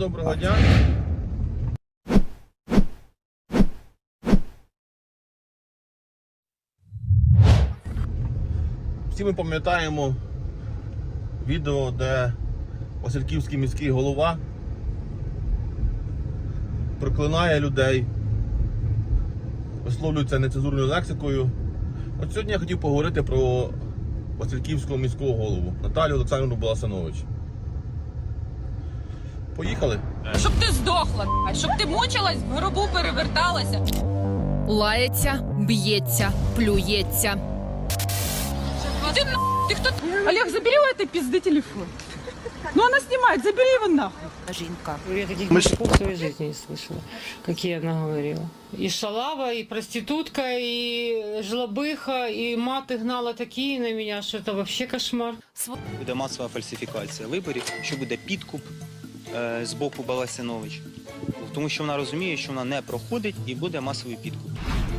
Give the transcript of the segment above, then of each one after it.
доброго дня. Всі ми пам'ятаємо відео, де Васильківський міський голова проклинає людей, висловлюється нецензурною лексикою. От сьогодні я хотів поговорити про Васильківського міського голову Наталію Олександрівну Баласанович. Поїхали? Щоб ти здохла, б***ь, щоб ти мучилась, в гробу переверталася. Лається, б'ється, плюється. Іди на ти хто? Олег, забери у этой пизды телефон. Ну она снимает, забери его нахуй. Жінка. Я таких мужиков в своей жизни не слышала, какие она говорила. И шалава, и проститутка, и жлобыха, и маты гнала такие на меня, что это вообще кошмар. буде масова фальсифікація виборів, що буде підкуп е, з боку Баласинович. Тому що вона розуміє, що вона не проходить і буде масовий підкуп.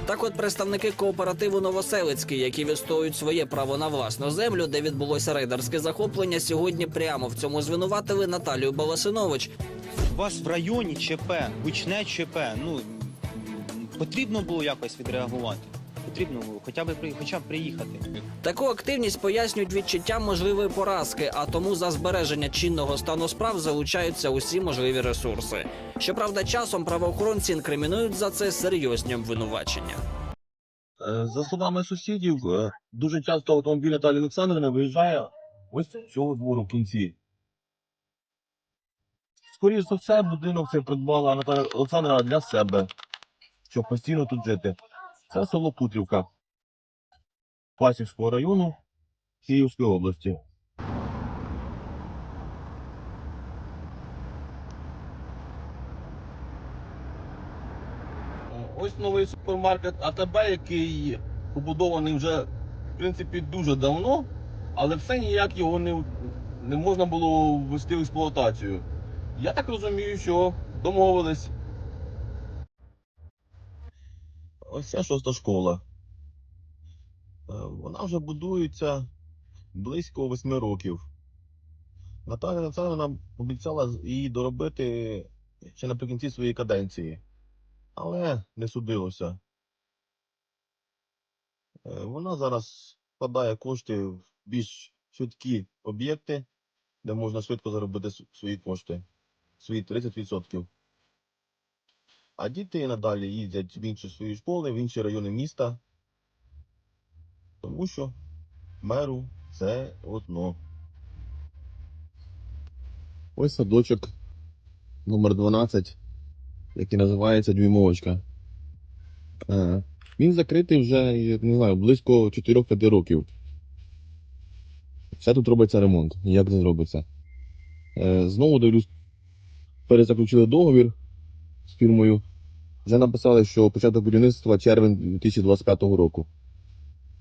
Так от представники кооперативу Новоселицький, які відстоюють своє право на власну землю, де відбулося рейдерське захоплення, сьогодні прямо в цьому звинуватили Наталію Баласинович. У вас в районі ЧП, гучне ЧП. Ну потрібно було якось відреагувати. Потрібно хоча б при- хоча б приїхати. Таку активність пояснюють відчуттям можливої поразки, а тому за збереження чинного стану справ залучаються усі можливі ресурси. Щоправда, часом правоохоронці інкримінують за це серйозні обвинувачення. Е, За словами сусідів, е, дуже часто автомобіль Наталі Олександрівни виїжджає ось з цього двору в кінці. Скоріше за все, будинок це придбала Наталя Олександрівна для себе, щоб постійно тут жити. Це село Путрівка Пасівського району Київської області. Ось новий супермаркет АТБ, який побудований вже, в принципі, дуже давно, але все ніяк його не, не можна було ввести в експлуатацію. Я так розумію, що домовились. Ось ця шоста школа. Е, Вона вже будується близько восьми років. Наталя Олександровна обіцяла її доробити ще наприкінці своєї каденції але не судилося. Е, Вона зараз вкладає кошти в більш швидкі об'єкти, де можна швидко заробити свої кошти, свої 30%. А діти надалі їздять в інші свої школи, в інші райони міста, тому що меру це одно. Ось садочок номер 12 який називається Дюймовочка. Е, Він закритий вже, не знаю, близько 4-5 років. Все тут робиться ремонт. Як це зробиться? Е, Знову дивлюсь, перезаключили договір з фірмою. Вже написали, що початок будівництва червень 2025 року.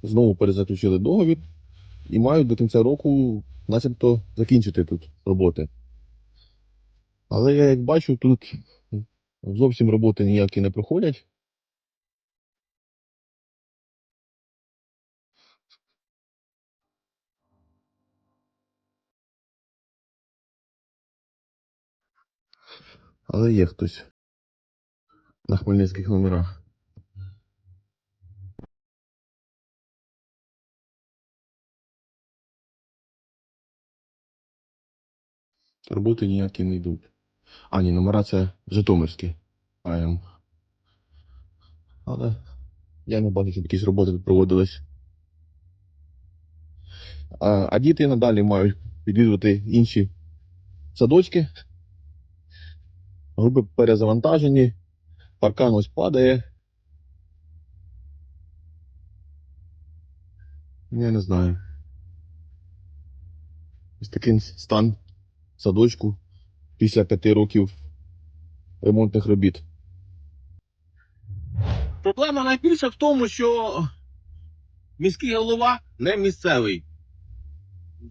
Знову перезаключили договір і мають до кінця року начебто закінчити тут роботи. Але я як бачу, тут Зовсім роботи ніякі не проходять. Але є хтось на хмельницьких номерах. Роботи ніякі не йдуть. А, ні, номера це Житомирські. АМ. Але я не бачу, щоб якісь роботи тут проводились. А, а діти надалі мають відвідувати інші садочки. Групи перезавантажені, паркан ось падає. Я не знаю. Ось такий стан садочку після п'яти років ремонтних робіт. Проблема найбільша в тому, що міський голова не місцевий.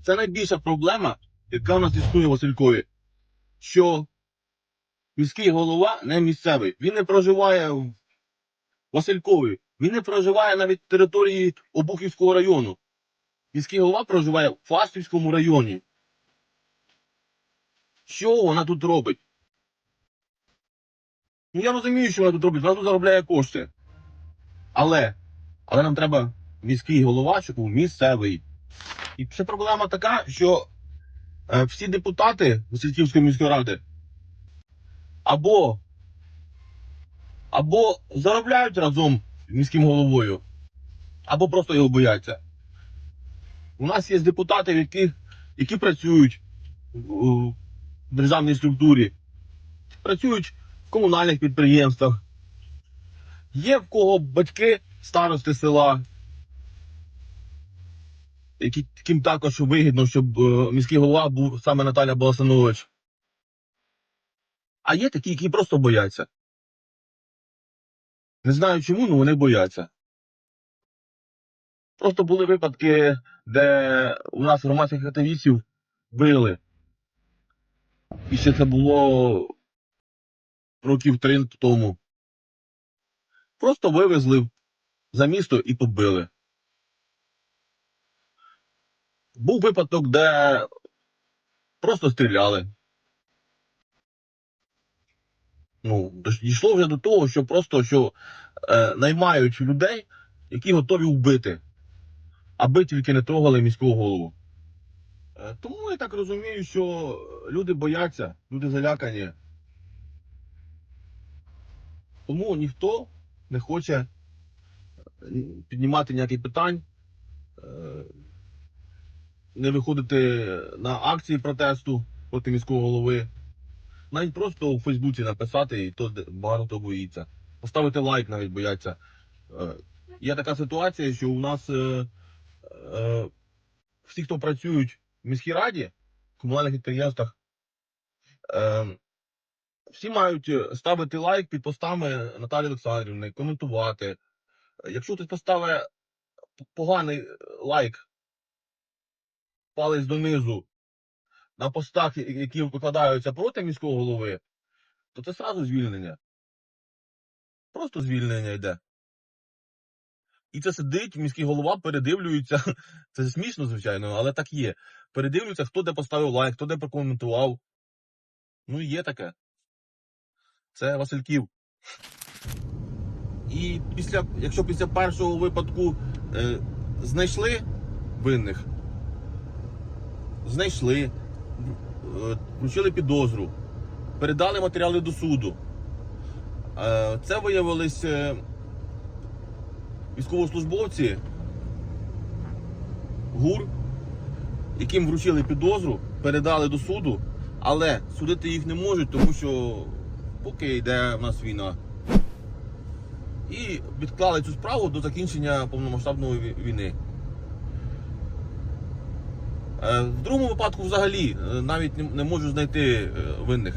Це найбільша проблема, яка в нас існує в Василькові. Що міський голова не місцевий. Він не проживає в Василькові. Він не проживає навіть в території Обухівського району. Міський голова проживає в Фастівському районі. Що вона тут робить? Ну я розумію, що вона тут робить, вона тут заробляє кошти. Але, але нам треба міський голова, щоб був місцевий. І ще проблема така, що е, всі депутати Васильківської міської ради або, або заробляють разом з міським головою, або просто його бояться. У нас є депутати, які, які працюють у державній структурі, працюють в комунальних підприємствах. Є в кого батьки старости села, яким також вигідно, щоб е, міський голова був саме Наталя Баласанович. А є такі, які просто бояться. Не знаю чому, але вони бояться. Просто були випадки, де у нас громадських активістів били. І ще це було років три тому. Просто вивезли за місто і побили. Був випадок, де просто стріляли. Ну, дійшло вже до того, що просто що е, наймають людей, які готові вбити, аби тільки не трогали міського голову. Е, тому я так розумію, що люди бояться, люди залякані. Тому ніхто не хоче е, піднімати ніяких питань, е, не виходити на акції протесту проти міського голови. Навіть просто у Фейсбуці написати, і то багато хто боїться. Поставити лайк навіть бояться. Е, Є така ситуація, що у нас е, е, всі, хто працюють в міській раді, в комунальних підприємствах, е, всі мають е, ставити лайк під постами Наталі Олександрівни, коментувати. Якщо хтось поставить поганий лайк, палець донизу на постах, які викладаються проти міського голови, то це сразу звільнення. Просто звільнення йде. І це сидить, міський голова передивлюється. Це смішно, звичайно, але так є. Передивлюється, хто де поставив лайк, хто де прокоментував. Ну, є таке. Це Васильків. І після, якщо після першого випадку е, знайшли винних, знайшли, вручили підозру, передали матеріали до суду. Е, це виявились е, військовослужбовці ГУР, яким вручили підозру, передали до суду, але судити їх не можуть, тому що поки йде в нас війна. І відклали цю справу до закінчення повномасштабної війни. Е, В другому випадку взагалі е, навіть не- можу знайти е, винних.